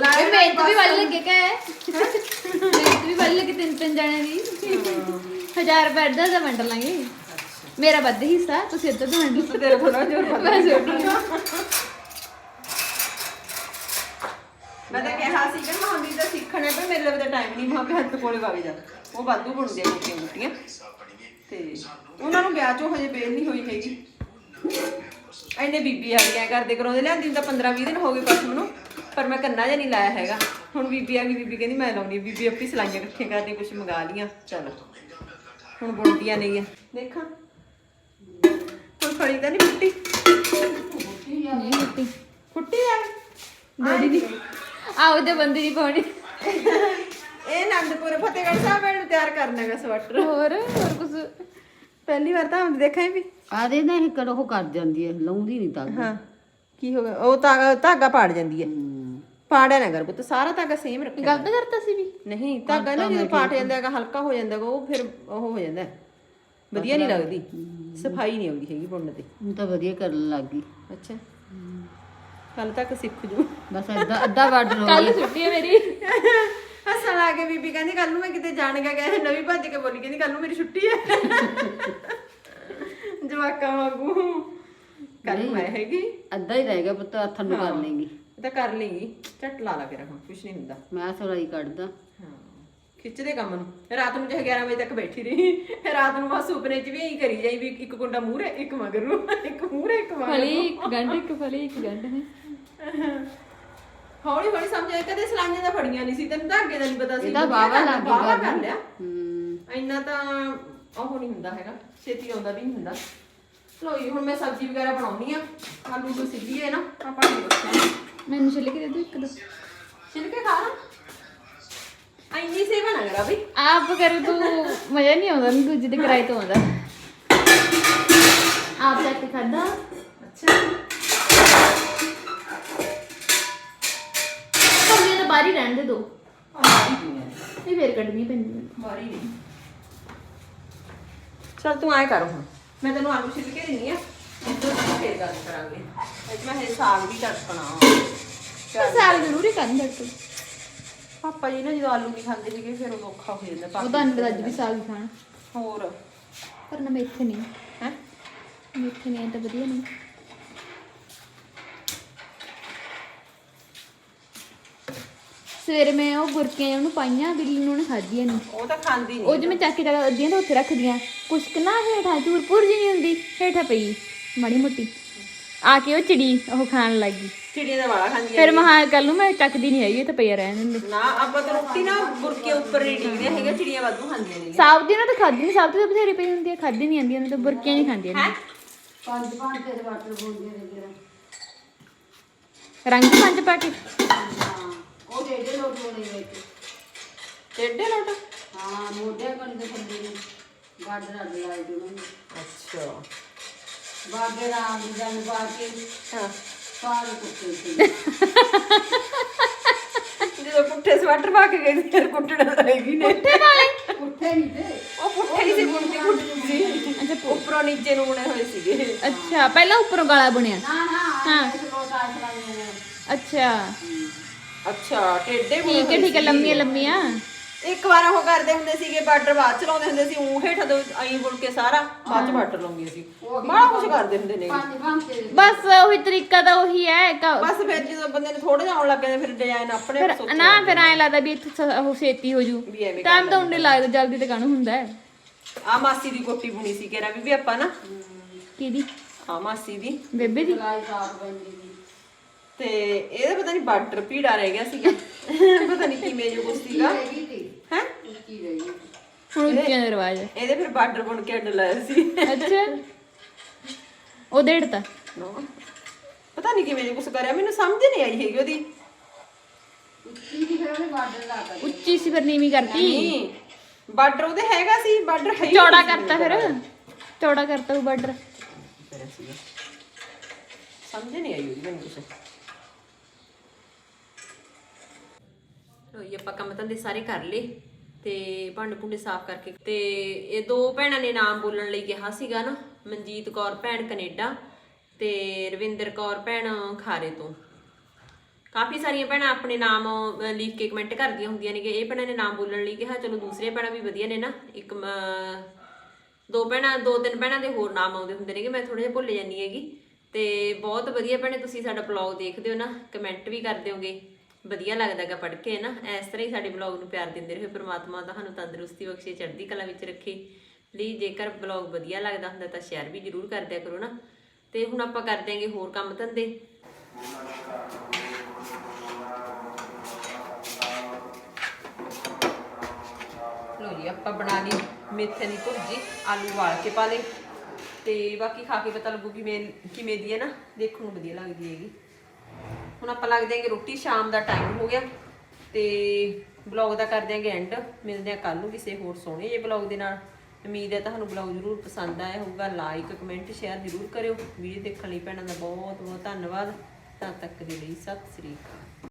ਲਾਏ ਇਹ ਮਿਹਨਤ ਵੀ ਵੱਲ ਲੱਗੇ ਕਾ ਹੈ ਮਿਹਨਤ ਵੀ ਵੱਲ ਲੱਗੇ ਤਿੰਨ ਤਿੰਨ ਜਣਿਆਂ ਦੀ। 1000 ਰੁਪਏ ਦਾ ਦਾ ਵੰਡ ਲਾਂਗੇ। ਮੇਰਾ ਵੱਧ ਹਿੱਸਾ ਤੁਸੀਂ ਇੱਧਰ ਤੋਂ ਵੰਡ ਲਓ। ਤੇਰੇ ਥੋੜਾ ਜੋਰ ਮੈਂ ਤਾਂ ਕਿਹਾ ਸੀ ਕਿ ਮਾਂ ਵੀ ਤਾਂ ਸਿੱਖਣਾ ਪਰ ਮੇਰੇ ਲਈ ਤਾਂ ਟਾਈਮ ਨਹੀਂ ਮਾਂ ਹੱਥ ਕੋਲੇ ਵਗ ਜਾ। ਉਹ ਵਾਧੂ ਬਣਦੇ ਆ ਮੁੱਟੀਆਂ ਮੁੱਟੀਆਂ। ਤੇ ਉਹਨਾਂ ਨੂੰ ਵਿਆਹ ਚੋਂ ਹਜੇ ਬੇਲ ਨਹੀਂ ਹੋਈ ਹੈਗੀ। ਐਨੇ ਬੀਬੀ ਆ ਗਈਆਂ ਕਰਦੇ ਕਰਾਉਂਦੇ ਲਿਆਂਦੀ ਤਾਂ 15 20 ਦਿਨ ਹੋ ਗਏ ਪਰਸੋਂ ਨੂੰ ਪਰ ਮੈਂ ਕੰਨਾ ਜਿਹਾ ਨਹੀਂ ਲਾਇਆ ਹੈਗਾ। ਹੁਣ ਬੀਬੀ ਆ ਗਈ ਬੀਬੀ ਕਹਿੰਦੀ ਮੈਂ ਲਾਉਣੀ ਆ। ਬੀਬੀ ਆਪੀ ਸਲਾਈਆਂ ਇਕੱਠੀਆਂ ਕਰਦੀ ਕੁਝ ਮੰਗਾ ਲੀਆਂ ਚਲੋ ਹੁਣ ਬੁਣਦੀਆਂ ਨਹੀਂ ਆ ਦੇਖਾਂ। ਕੋਈ ਫੜੀ ਤਾਂ ਨਹੀਂ ਫੁੱਟੀ। ਨਹੀਂ ਮਿੱਟੀ ਫੁੱਟੀ ਆ। ਡੈਡੀ ਦੀ। ਆ ਉਹਦੇ ਬੰਦੇ ਦੀ ਪਾਉਣੀ ਇਹ ਆਨੰਦਪੁਰ ਫਤਿਹਗੜ੍ਹ ਸਾਹਿਬ ਨੂੰ ਤਿਆਰ ਕਰਨਾ ਹੈਗਾ ਸਵੈਟਰ ਹੋਰ ਹੋਰ ਕੁਝ ਪਹਿਲੀ ਵਾਰ ਤਾਂ ਹਮ ਦੇਖਾਂ ਵੀ। ਆਦੇ ਨਾ ਇਹ ਕਰ ਉਹ ਕਰ ਜਾਂਦੀ ਹੈ ਲਾਉਂਦੀ ਨਹੀਂ ਤਾਂ ਹਾਂ ਕੀ ਹੋ ਗਿਆ? ਉਹ ਧਾਗਾ ਧਾਗਾ ਪਾੜ ਜਾਂਦੀ ਹੈ। ਪਾੜਿਆ ਨਾ ਕਰ ਪੁੱਤ ਸਾਰਾ ਧਾਗਾ ਸੇਮ ਰੱਖਿਆ ਗਲਤ ਕਰਤਾ ਸੀ ਵੀ? ਨਹੀਂ ਧਾਗਾ ਨਾ ਜਦੋਂ ਪਾਟ ਜਾਂਦਾ ਹੈਗਾ ਹਲਕਾ ਹੋ ਜਾਂਦਾ ਹੈਗਾ ਉਹ ਫਿਰ ਉਹ ਹੋ ਜਾਂਦਾ ਹੈ। ਵਧੀਆ ਨਹੀਂ ਲੱਗਦੀ। ਸਫ਼ਾਈ ਨਹੀਂ ਆਉਂਦੀ ਹੈਗੀ ਬੁਣਨ ਤੇ। ਹੁਣ ਤਾਂ ਵਧੀਆ ਕਰਨ ਲੱਗ ਗਈ। ਅੱਛਾ। ਕੱਲ ਤੱਕ ਸਿੱਖ ਜੂ। ਬਸ ਅੱਧਾ ਅੱਧਾ ਬਾਰਡਰ ਹੋ ਕੱਲ ਗਿਆ ਛੁੱਟੀ ਹੈ ਮੇਰੀ। ਹੱਸਣ ਲੱਗ ਕੇ ਬੀਬੀ ਕਹਿੰਦੀ ਕੱਲ ਨੂੰ ਮੈਂ ਕਿਤੇ ਜਾਣਗਾ ਗਏ ਨਵੀਂ ਭੱਜ ਕੇ ਬੋਲੀ ਕਹਿੰਦੀ ਕੱਲ ਨੂੰ ਮੇਰੀ ਛੁੱਟੀ ਹੈ। ਜਵਾਕਾਂ ਵਾਂਗੂ। ਕੱਲ ਨੂੰ ਮੈਂ ਹੈਗੀ। ਅੱਧਾ ਹੀ ਰਹਿ ਗਿਆ ਪੁੱਤ ਹੱਥਾਂ ਨੂੰ ਕਰ ਲੇਗੀ। ਇਹ ਤਾਂ ਕਰ ਲੇਗੀ। ਝੱਟ ਲਾ ਲਾ ਕੇ ਰੱਖਾਂ ਕੁਛ ਨਹੀਂ ਹੁੰਦਾ। ਮੈਂ ਸਲਾਈ ਕੱਢਦਾ। ਹਾਂ। ਖਿੱਚਦੇ ਕੰਮ ਨੂੰ। ਰਾਤ ਨੂੰ ਜੇ 11 ਵਜੇ ਤੱਕ ਬੈਠੀ ਰਹੀ। ਰਾਤ ਨੂੰ ਬਸ ਸੁਪਨੇ 'ਚ ਵੀ ਇਹੀ ਕਰੀ ਜਾਈ ਵੀ ਇੱਕ ਗੁੰਡਾ ਮੂਹਰੇ ਇੱਕ ਮਗਰ ਨੂੰ। ਇੱਕ ਮੂਹਰੇ ਇੱਕ ਮਗਰ ਫਲੀ ਨੂੰ। ਇੱਕ ਗੰਢ ਇੱਕ ਫਲੀ ਇੱਕ ਗੰਢ ਹੈ। ਹੌਲੀ ਹੌਲੀ ਸਮਝ ਆਇਆ ਕਦੇ ਸਲਾਈਆਂ ਦਾ ਫੜੀਆਂ ਨਹੀਂ ਸੀ ਤੈਨੂੰ ਅੱਗੇ ਦਾ ਨਹੀਂ ਪਤਾ ਸੀ ਇਹਦਾ ਵਾਹਵਾ ਲੱਗ ਵਾਹਵਾ ਕਰਨ। ਕਰ ਲਿਆ। ਹੂੰ। ਇੰਨਾ ਤਾਂ ਉਹ ਨਹੀਂ ਹੁੰਦਾ ਹੈਗਾ ਛੇਤੀ ਆਉਂਦਾ ਵੀ ਨਹੀਂ ਹੁੰਦਾ। ਲੋ ਜੀ ਹੁਣ ਮੈਂ ਸਬਜ਼ੀ ਵਗੈਰਾ ਬਣਾਉਣੀ ਆ ਆਲੂ ਨੂੰ ਸਿੱਧੀ ਹੈ ਨਾ ਆਪਾਂ ਨਹੀਂ ਬੱਚਾ ਮੈਨੂੰ ਛਿੱਲ ਕੇ ਦੇ ਦੋ ਇੱਕ ਦੋ। ਛਿਲਕੇ ਖਾ ਲਾ। ਇੰਨੀ ਸੇਵਾ ਨਾ ਕਰਾ ਬਈ। ਆਪ ਕਰੇ ਤੂੰ ਮਜ਼ਾ ਨਹੀਂ ਆਉਂਦਾ ਨਾ ਦੂਜੇ ਦੇ ਕਿਰਾਏ ਤੋਂ ਆਉਂਦਾ। ਆਪ ਚੱਕ ਕੇ ਖਾਦਾ ਅੱਛਾ। ਤਾਂ ਹੀ ਰਹਿਣ ਦੇ ਦੋ। ਮਾਰੀ ਨਹੀਂ ਹੈ ਇਹ ਫੇਰ ਕੱਢਣੀ ਪੈਂਦੀ ਮਾਰੀ ਨਹੀਂ। ਚਲ ਤੂੰ ਆਏ ਕਰ ਹੁਣ। ਮੈਂ ਤੈਨੂੰ ਆਲੂ ਛਿਲਕੇ ਦਿੰਨੀ ਆ। ਇੱਧਰ ਤੋਂ ਫੇਰ ਗੱਲ ਕਰਾਂਗੇ। ਅੱਜ ਮੈਂ ਇਹ ਸਾਗ ਵੀ ਟੜਕਣਾ ਪਰ ਸਾਲ ਜ਼ਰੂਰੀ ਕਰਨ ਦੇ ਪਾਪਾ ਜੀ ਨਾ ਜਦੋਂ ਆਲੂ ਨਹੀਂ ਖਾਂਦੇ ਸੀਗੇ ਫਿਰ ਉਹ ਔਖਾ ਹੋ ਜਾਂਦਾ ਉਹ ਤਾਂ ਅੰਦਰ ਅੱਜ ਵੀ ਸਾਗ ਖਾਣ। ਹੋਰ? ਪਰ ਨਾ ਮੇਥੇ ਨਹੀਂ। ਹੈ? ਮੇਥੇ ਨਹੀਂ ਤਾਂ ਵਧੀਆ ਨਹੀਂ। ਸਵੇਰੇ ਮੈਂ ਉਹ ਗੁਰਕੀਆਂ ਉਹਨੂੰ ਪਾਈਆਂ ਬਿੱਲੀ ਨੂੰ ਉਹਨੇ ਖਾਧੀਆਂ ਨਹੀਂ ਉਹ ਤਾਂ ਖਾਂਦੀ ਉਹ ਨਹੀਂ ਜਿਵੇਂ ਚੱਕ ਕੇ ਚੱਕ ਅੱਧੀਆਂ ਤਾਂ ਉੱਥੇ ਰੱਖਦੀਆਂ। ਕੁਛ ਕੁ ਨਾ ਹੇਠਾਂ ਚੂਰਪੁਰ ਜੀ ਨਹੀਂ ਹੁੰਦੀ ਹੇਠਾਂ ਪਈ ਮਾੜੀ ਮੋਟੀ। ਆ ਕੇ ਉਹ ਚਿੜੀ ਉਹ ਖਾਣ ਲੱਗੀ। ਚਿੜੀਆਂ ਦਾ ਵਾਲਾ ਖਾਂਦੀ ਫਿਰ ਮਹਾ ਕੱਲ ਨੂੰ ਮੈਂ ਚੱਕਦੀ ਨਹੀਂ ਹੈਗੀ ਇਹ ਤਾਂ ਪਈ ਰਹਿਣ ਦਿੰਦੇ। ਨਾ ਆਪਾਂ ਤਾਂ ਰੋਟੀ ਨਾ ਬੁਰਕੇ ਉੱਪਰ ਹੀ ਡਿੱਗਦੇ ਹੈਗੇ ਚਿੜੀਆਂ ਵਾਧੂ ਖਾਂਦੀਆਂ ਨੇ। ਸਾਬ ਦੀ ਨਾ ਤਾਂ ਖਾਦੀ ਨਹੀਂ ਸਾਬ ਦੀ ਤਾਂ ਬਥੇਰੀ ਪਈ ਹੁੰਦੀ ਹੈ ਖਾਦੀ ਨਹੀਂ ਆਂਦੀ ਉਹਨੇ ਤਾਂ ਬੁਰਕੀਆਂ ਨਹੀਂ ਖਾਂਦੀਆਂ ਨੇ। ਪੰਜ ਪੰਜ ਤੇ ਵਾਟਰ ਬੋਲਦੇ ਨੇ ਜਰਾ। ਰੰਗ ਪੰਜ ਪਾ ਕੇ। ਹਾਂ ਉਹ ਡੇਢੇ ਲੋਟ ਹੋਣੇ ਵਿੱਚ ਟੇਡੇ ਲੋਟ ਹਾਂ ਮੋਢਿਆਂ ਕੰਨ ਦੇ ਥੱਲੇ ਨੂੰ। ਬਾਰਡਰ ਅੱਡ ਲਾਏ ਦੇ ਉਹਨਾਂ ਨੇ। ਅੱਛਾ। ਬਾਰਡਰ ਆਮ ਦੀ ਜਨ ਪਾ ਕੇ ਹਾਂ। ਸਾਰੇ ਕੁੱਤੇ ਸੀ ਜਦੋਂ ਪੁੱਠੇ ਸਵੈਟਰ ਪਾ ਕੇ ਗਈ ਫਿਰ ਕੁੱਟਣਾ ਰਹੇਗੀ ਨੇ। ਪੁੱਠੇ ਵਾਲੇ? ਕੁੱਤੇ ਨਹੀਂ ਤੇ। ਉਹ ਪੁੱਠੇ ਨਹੀਂ ਸੀ ਬੁਣਤੀ ਕੁੱਟਦੀ ਸੀ। ਅੱਛਾ ਉੱਪਰੋਂ ਨੀਚੇ ਨੂੰ ਬੁਣੇ ਹੋਏ ਸੀਗੇ। ਅੱਛਾ ਪਹਿਲਾਂ ਉੱਪਰੋਂ ਗਲਾ ਬਣਿਆ। ਨਾ ਨਾ ਹਾਂ। ਹਾਂ ਨੇ। ਅੱਛਾ। ਅੱਛਾ ਟੇਡੇ ਬੁਣੇ ਠੀਕ ਹੈ ਠੀਕ ਹੈ ਲੰਮੀਆਂ ਲੰਮੀਆਂ। ਇੱਕ ਵਾਰ ਉਹ ਕਰਦੇ ਹੁੰਦੇ ਸੀਗੇ ਬਾਰਡਰ ਬਾਅਦ ਚ ਲਾਉਂਦੇ ਹੁੰਦੇ ਸੀ ਉਹ ਹੇਠਾਂ ਤੋਂ ਆਈ ਬੁਣ ਕੇ ਸਾਰਾ ਬਾਅਦ ਚ ਬਾਰਡਰ ਲਾਉਂਦੀਆਂ ਸੀ। ਬੜਾ ਕੁਝ ਕਰਦੇ ਹੁੰਦੇ ਨੇ। ਬਸ ਉਹੀ ਤਰੀਕਾ ਤਾਂ ਉਹੀ ਹੈ ਕ- ਬਸ ਫਿਰ ਜਦੋਂ ਬੰਦੇ ਨੂੰ ਥੋੜੇ ਜਿਹਾ ਆਉਣ ਲੱਗ ਜਾਂਦੇ ਫਿਰ ਡਿਜ਼ਾਈਨ ਆਪਣੇ ਆਪ ਫਿਰ ਸੋਚਣ ਨਾ ਫਿਰ ਐਂ ਲੱਗਦਾ ਵੀ ਇੱਥੇ ਉਹ ਛੇਤੀ ਹੋ ਜੂ। ਵੀ ਟਾਈਮ ਤਾਂ ਉਹਨੇ ਲੱਗਦਾ ਜਲਦੀ ਤਾਂ ਕਾਹਨੂੰ ਹੁੰਦਾ ਹੈ। ਆ ਮਾਸੀ ਦੀ ਕੋਟੀ ਬੁਣੀ ਸੀ ਕਿਹੜਾ ਵੀ ਆਪਾਂ ਨਾ। ਕਿਹਦੀ? ਆ ਮਾਸੀ ਦੀ। ਬੇਬੇ ਦੀ? ਲਾਈ ਸਾਫ਼ ਬੰਦੀ ਦੀ ਤੇ ਇਹਦਾ ਪਤਾ ਨਹੀਂ ਬਾਰਡਰ ਪੀੜਾ ਰਹਿ ਗਿਆ ਸੀਗਾ। ਪਤਾ ਨਹੀਂ ਕਿਵੇਂ ਜੋ ਕੁਛ ਸੀਗਾ। ਹੈ? ਉੱਚੀ ਰਹੀ ਹੁਣ ਉੱਚਿਆਂ ਦਾ ਰਿਵਾਜ ਹੈ? ਇਹਦੇ ਫਿਰ ਬਾਰਡਰ ਬੁਣ ਕੇ ਅੱਡ ਲਾਇਆ ਸੀ। ਅੱਛਾ। ਉਹ ਡੇੜਤਾ ਨਾ। ਪਤਾ ਨਹੀਂ ਕਿਵੇਂ ਜੋ ਕੁਛ ਕਰਿਆ। ਮੈਨੂੰ ਸਮਝ ਨਹੀਂ ਆਈ ਹੈਗੀ ਉਹਦੀ। ਉੱਚੀ ਦੀ ਫਿਰ ਉਹਨੇ ਬਾਰਡਰ ਲਾ ਤਾ ਉੱਚੀ ਸੀ ਫਿਰ ਨੀਵੀਂ ਕਰਤੀ। ਨਹੀਂ। ਬਾਰਡਰ ਉਹਦੇ ਹੈਗਾ ਸੀ। ਬਾਰਡਰ ਹੈ ਹੀ ਚੌੜਾ ਨਹੀਂ ਸੀ ਕਰਤਾ ਫਿਰ। ਚੌੜਾ ਕਰਤਾ ਉਹ ਬਾਰਡਰ। ਸਮਝ ਨਹੀਂ ਆਈ ਉਹਦੀ ਮੈਨੂੰ ਕੁਛ। ਲੋ ਆਪਾਂ ਕੰਮ ਧੰਦੇ ਸਾਰੇ ਕਰ ਲਏ ਤੇ ਭਾਂਡੇ ਭੁੰਡੇ ਸਾਫ਼ ਕਰਕੇ ਤੇ ਇਹ ਦੋ ਭੈਣਾਂ ਨੇ ਨਾਮ ਬੋਲਣ ਲਈ ਕਿਹਾ ਸੀਗਾ ਨਾ, ਮਨਜੀਤ ਕੌਰ ਭੈਣ ਕੈਨੇਡਾ ਤੇ ਰਵਿੰਦਰ ਕੌਰ ਭੈਣ ਖਾਰੇ ਤੋਂ। ਕਾਫੀ ਸਾਰੀਆਂ ਭੈਣਾਂ ਆਪਣੇ ਨਾਮ ਲਿਖ ਕੇ ਕਮੈਂਟ ਕਰਦੀਆਂ ਹੁੰਦੀਆਂ ਨੇ ਕਿ ਇਹ ਭੈਣਾਂ ਨੇ ਨਾਮ ਬੋਲਣ ਲਈ ਕਿਹਾ, ਚਲੋ ਦੂਸਰੀਆਂ ਭੈਣਾਂ ਵੀ ਵਧੀਆ ਨੇ ਨਾ। ਇੱਕ ਦੋ ਭੈਣਾਂ, ਦੋ ਤਿੰਨ ਭੈਣਾਂ ਦੇ ਹੋਰ ਨਾਮ ਆਉਂਦੇ ਹੁੰਦੇ ਨੇਗੇ, ਮੈਂ ਥੋੜਾ ਜਿਹਾ ਭੁੱਲ ਜਾਂਦੀ ਹੈਗੀ। ਤੇ ਬਹੁਤ ਵਧੀਆ ਭੈਣੇ, ਤੁਸੀਂ ਸਾਡਾ ਬਲੌਗ ਦੇਖਦੇ ਹੋ ਨਾ ਕਮੈਂਟ ਵੀ ਕਰਦੇ ਹੋਗੇ। ਵਧੀਆ ਲੱਗਦਾ ਲੱਗਦਾਗਾ ਪੜ੍ਹ ਕੇ ਨਾ ਇਸ ਤਰ੍ਹਾਂ ਹੀ ਸਾਡੇ ਬਲੌਗ ਨੂੰ ਪਿਆਰ ਦਿੰਦੇ ਰਹੋ। ਪ੍ਰਮਾਤਮਾ ਤੁਹਾਨੂੰ ਤੰਦਰੁਸਤੀ ਬਖਸ਼ੇ, ਚੜ੍ਹਦੀ ਕਲਾ ਵਿੱਚ ਰੱਖੇ। ਪਲੀਜ਼ ਜੇਕਰ ਬਲੌਗ ਵਧੀਆ ਲੱਗਦਾ ਹੁੰਦਾ ਤਾਂ ਸ਼ੇਅਰ ਵੀ ਜ਼ਰੂਰ ਕਰ ਦਿਆ ਕਰੋ ਨਾ ਤੇ ਹੁਣ ਆਪਾਂ ਕਰ ਦਿਆਂਗੇ ਹੋਰ ਕੰਮ ਧੰਦੇ। ਲੋ ਜੀ, ਆਪਾਂ ਬਣਾ ਲਈ ਮੇਥੇ ਦੀ ਭੁਰਜੀ, ਆਲੂ ਵਾਲ ਕੇ ਪਾ ਲਏ। ਤੇ ਬਾਕੀ ਖਾ ਕੇ ਪਤਾ ਲੱਗੂ ਕਿਵੇਂ ਕਿਵੇਂ ਦੀ ਹੈ ਨਾ। ਦੇਖਣ ਨੂੰ ਵਧੀਆ ਲੱਗਦੀ ਹੈਗੀ। ਹੁਣ ਆਪਾਂ ਲੱਗ ਦਿਆਂਗੇ ਰੋਟੀ ਸ਼ਾਮ ਦਾ ਟਾਈਮ ਹੋ ਗਿਆ ਤੇ ਬਲੌਗ ਦਾ ਕਰ ਦਿਆਂਗੇ ਐਂਡ ਮਿਲਦੇ ਆ ਕੱਲ ਨੂੰ ਕਿਸੇ ਹੋਰ ਸੋਹਣੇ ਜੇ ਬਲੌਗ ਦੇ ਨਾਲ। ਉਮੀਦ ਹੈ ਤੁਹਾਨੂੰ ਬਲੌਗ ਜ਼ਰੂਰ ਪਸੰਦ ਆਇਆ ਹੋਊਗਾ। ਲਾਈਕ ਕਮੈਂਟ ਸ਼ੇਅਰ ਜ਼ਰੂਰ ਕਰਿਓ। ਵੀਡੀਓ ਦੇਖਣ ਲਈ ਭੈਣਾਂ ਦਾ ਬਹੁਤ ਬਹੁਤ ਧੰਨਵਾਦ। ਤਦ ਤੱਕ ਦੇ ਲਈ ਸਤਿ ਸ੍ਰੀ ਅਕਾਲ।